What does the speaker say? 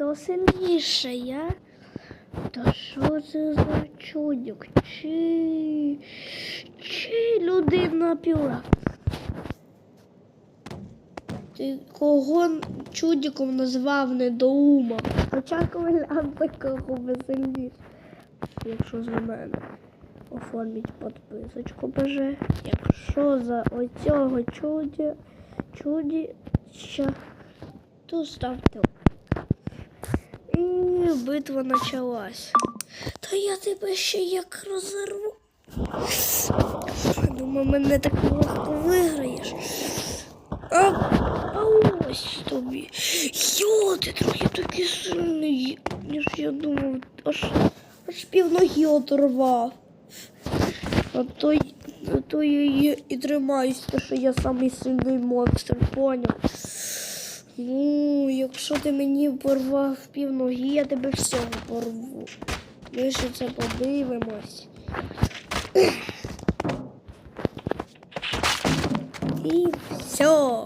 хто сильніше, я? Та що це за чудик? Чи, чи людина пюра? Ти кого чудиком назвав недоумом? Спочатку гляньте, кого ви сильніше. Якщо за мене оформіть підписочку, боже. Якщо за оцього чуді, чудища, то ставте. Битва почалась. Та я тебе ще як розорву. Думаю, мене так легко виграєш. А, а ось тобі. Йо, ти трохи такий сильний, ніж я думав. Аж, аж півноги оторвав. А то, а то я і, і тримаюсь, що я самий сильний монстр, поняв? Ну, якщо ти мені порвав півноги, я тебе всього порву. Ми ще це подивимось. І все.